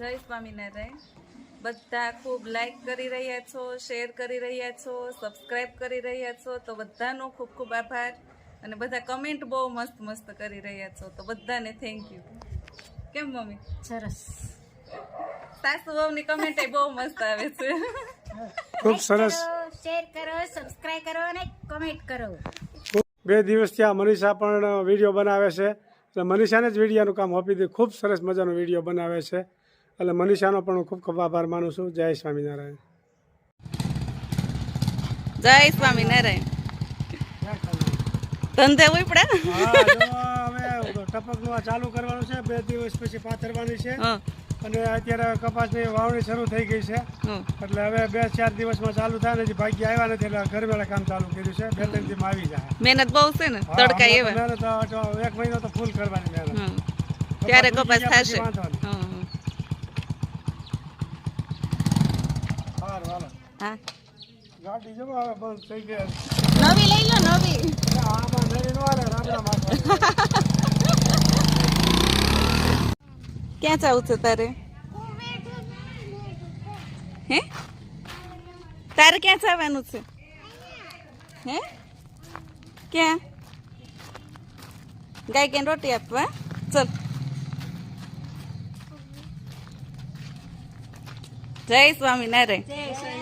જય સ્વામિનારાયણ. બધા ખૂબ લાઈક કરી રહ્યા છો શેર કરી રહ્યા છો સબસ્ક્રાઈબ કરી રહ્યા છો તો બધાનો ખૂબ ખૂબ આભાર. અને બધા કમેન્ટ બહુ મસ્ત મસ્ત કરી રહ્યા છો તો બધાને થેન્ક યુ કેમ મમ્મી? સરસ. સાસુ વહુની કમેન્ટ બહુ મસ્ત આવે છે. ખૂબ સરસ. શેર કરો સબસ્ક્રાઈબ કરો અને કમેન્ટ કરો. બે દિવસથી આ મનીષા પણ વીડિયો બનાવે છે. એટલે મનીષાને જ વિડીયોનું કામ આપી દીધું ખૂબ સરસ મજાનો વીડિયો બનાવે છે. એટલે મનીષાનો પણ હું ખૂબ ખૂબ આભાર માનું છું. જય સ્વામિનારાયણ. જય સ્વામિનારાયણ. ધંધે હોય પડે હવે ટપકનું ચાલુ કરવાનું છે. બે દિવસ પછી પાથરવાની છે. અને અત્યારે કપાસની વાવણી શરૂ થઈ ગઈ છે. એટલે હવે બે ચાર દિવસમાં ચાલુ થાય ને ભાગ્ય આવ્યા નથી એટલે ઘર વેળા કામ ચાલુ કર્યું છે. બે ત્રણ દિવસમાં આવી જાય. મહેનત બહુ છે ને? તડકા એવા. એક મહિનો તો ફૂલ કરવાની મહેનત. ત્યારે કપાસ થશે પછી વાંધો નહીં. હં હં. સારું હાલો હા. ગાડી જવો હવે બંધ થઈ ગઈ નવી લઈ લો નવી. આમાં નો રાબડા ક્યાં જવું છે તારે? હે? તારે ક્યાં જવાનું છે? હે? ક્યાં? ગાય કે રોટી આપવા? ચલ. જય સ્વામિનારાયણ.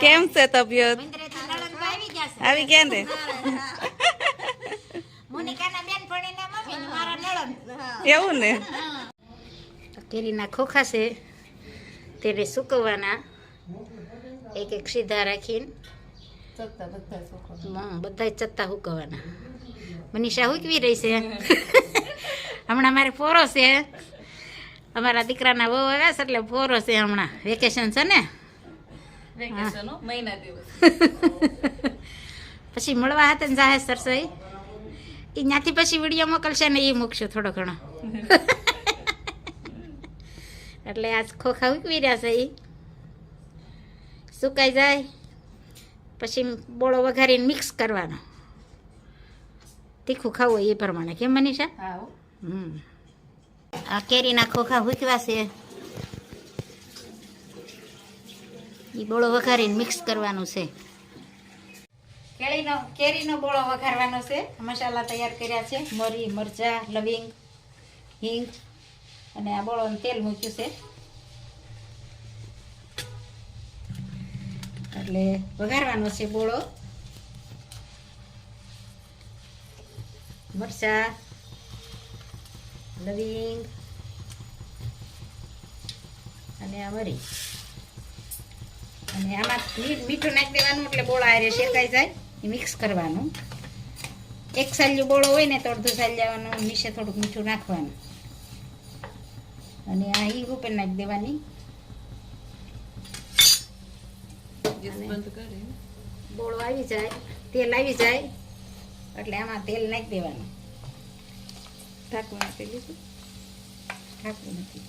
કેમ છે તબિયત? આવી જશે ગયા ને? મોનિકાના બેન ભણીને મમ્મી ને મારા નણંદ. એવું ને? કેરીના ખોખા છે. તેને સૂકવવાના. એક એક સીધા રાખીને. બધા ચત્તા સુકવવાના. મનીષા હુકવી રહી છે. હમણાં મારે પોરો છે. અમારા દીકરાના બહુ આવ્યા છે એટલે ફોરો છે હમણાં. વેકેશન છે ને? વેકેશન મહિના દિવસ. પછી મળવા હતા ને જાહે સરસોઈ? એ ત્યાંથી પછી વીડિયો મોકલશે ને એ મૂકશું થોડો ઘણો. એટલે આજ ખોખા ઉકવી રહ્યા છે એ સુકાઈ જાય. પછી બોળો વઘારીને મિક્સ કરવાનો. તીખું ખાવું હોય એ પ્રમાણે. કેમ મનીષા? હમ. આ કેરીના ખોખા હુકવા છે. એ બોળો વઘારીને મિક્સ કરવાનું છે. કેરીનો કેરીનો બોળો વઘારવાનો છે. મસાલા તૈયાર કર્યા છે. મરી, મરચા, લવિંગ, હિંગ અને આ બોળો તેલ મૂક્યું છે. એટલે વઘારવાનો છે બોળો. મરચા, લવિંગ અને આ મરી. અને આમાં મીઠું નાખી દેવાનું એટલે બોળા હારે શેકાઈ જાય. એ મિક્સ કરવાનું. એક સાલ્યું બોળો હોય ને તો અડધું સાલ્યાવાનું નીચે થોડુંક મીઠું નાખવાનું. અને આ હિંગ ઉપર નાખી દેવાની. બોળો આવી જાય તેલ આવી જાય એટલે આમાં તેલ નાખી દેવાનું. ઢાંકવું નાખી લીધું ઢાંકવું નથી.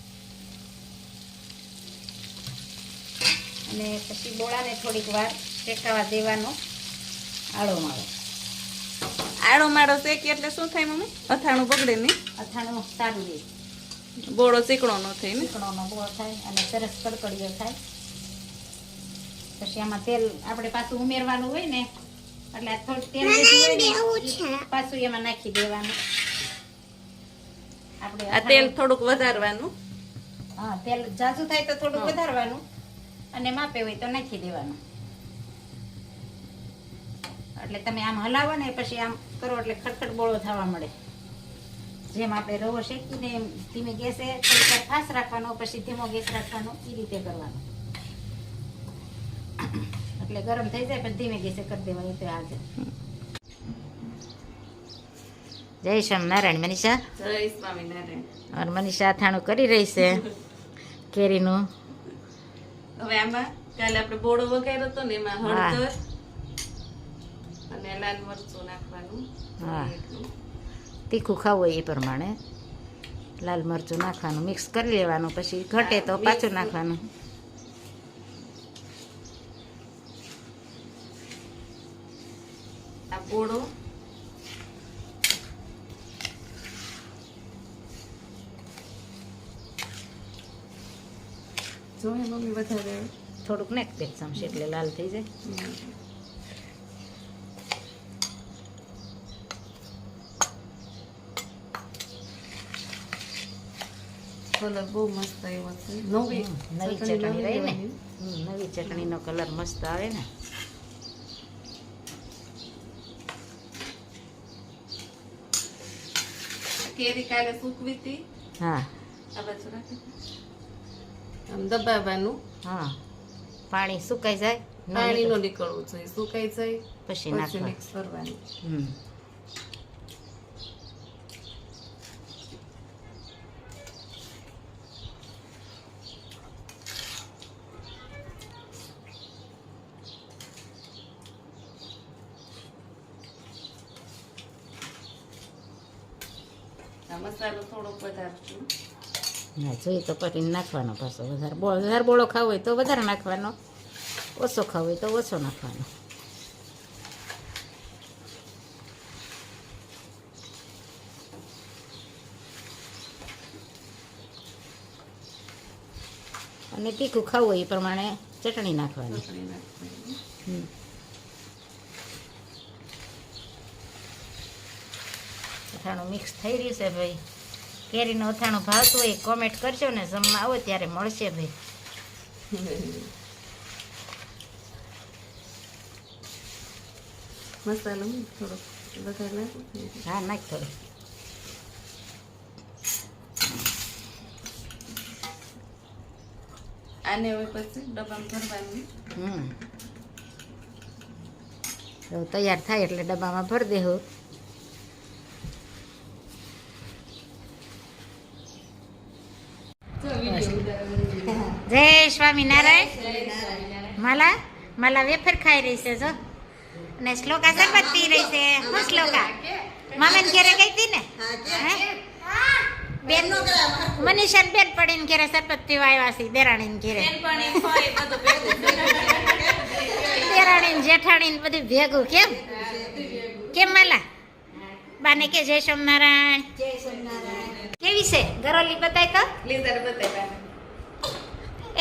અને પછી બોળાને થોડીક વાર શેકાવા દેવાનો આળો માળો. આડો માળો શેકી એટલે શું થાય મમ્મી? અથાણું બગડે નહીં? અથાણું સારું રહે. બોળો ચીકણો ન થાય ને? ચીકણોનો બોળો થાય અને સરસ કડકડીયો થાય. પછી આમાં તેલ આપણે પાછું ઉમેરવાનું હોય ને એટલે થોડું તેલ હોય ને પાછું એમાં નાખી દેવાનું. આપણે આ તેલ થોડુંક વધારવાનું. હા તેલ જાજુ થાય તો થોડુંક વધારવાનું. અને માપે હોય તો નાખી દેવાનું. એટલે તમે આમ હલાવો ને પછી આમ કરો એટલે ખડખડ બોળો થવા મળે. જેમ આપણે રવો શેકીને એમ ધીમે ગેસે થોડીક ફાસ રાખવાનો પછી ધીમો ગેસ રાખવાનો એ રીતે કરવાનો. એટલે ગરમ થઈ જાય પછી ધીમે ગેસે કરી દેવાનું તો હાજર જય સ્વામિનારાયણ મનીષા. જય સ્વામિનારાયણ. મનીષા અથાણું કરી રહી છે. કેરીનું. હવે આમાં કાલે આપણે બોળો વગાડ્યો હતો ને એમાં. હળદર અને લાલ મરચું નાખવાનું. હા. તીખું ખાવું હોય એ પ્રમાણે. લાલ મરચું નાખવાનું મિક્સ કરી લેવાનું પછી ઘટે તો પાછું નાખવાનું. આ બોળો જોઈએ મમ્મી વધારે થોડુંક નાખ દે ચમચી એટલે લાલ થઈ જાય. કલર બહુ મસ્ત આવ્યો છે. નવી નવી ચટણી રહી ને? નવી ચટણીનો કલર મસ્ત આવે ને? કેરી કાલે સૂકવી હતી. હા. આ બાજુ રાખી આમ દબાવવાનું. હા. પાણી સુકાઈ જાય પાણી નો નીકળવું જોઈએ. સુકાઈ જાય પછી નાખવાનું. મિક્સ કરવાનું. હમ. મસાલો થોડોક વધારશું. ના જોઈ તો પછી નાખવાનો પાછો વધારે બો વધારે બોળો ખાવો હોય તો વધારે નાખવાનો. ઓછો ખાવો હોય તો ઓછો નાખવાનો. અને તીખું ખાવું હોય એ પ્રમાણે ચટણી નાખવાની. ચટણી અથાણું મિક્સ થઈ રહ્યું છે ભાઈ. કેરીનું અથાણું ભાવતું હોય કોમેન્ટ કરજો ને જમવા આવો ત્યારે મળશે ભાઈ. મસાલો થોડોક વધારે નાખું. હા નાખ થોડું. આને હવે પછી ડબ્બામાં ભરવાનું. હમ. તૈયાર થાય એટલે ડબ્બામાં ભરી દેવું જય સ્વામિનારાયણ. માલા માલા વેફર ખાઈ રહી છે જો. અને શ્લોકા શરબત પી રહી છે. હું શ્લોકા? મામાને ઘેરે ગઈ હતી ને? હે? બેન મનીષા બેન પડીને ઘેરે શરબત પીવા આવ્યા છે દેરાણીને ઘેરે. દેરાણી ને જેઠાણી બધું ભેગું કેમ? કેમ માલા? બાને કે જય સોમનારાયણ કેવી છે? ગરોલી બતાય તો? લીધર બતાવ્યા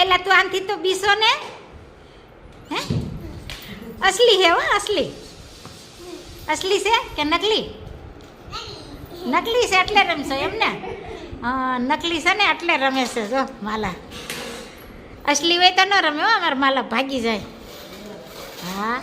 એલા તું આનથી તો બીસો ને? હે? અસલી હે હો, અસલી. અસલી છે કે નકલી? નકલી છે એટલે રમશો એમ ને? નકલી છે ને એટલે રમે છે, જો, માલા. અસલી હોય તો ન રમે હો, અમારા માલા ભાગી જાય. હા.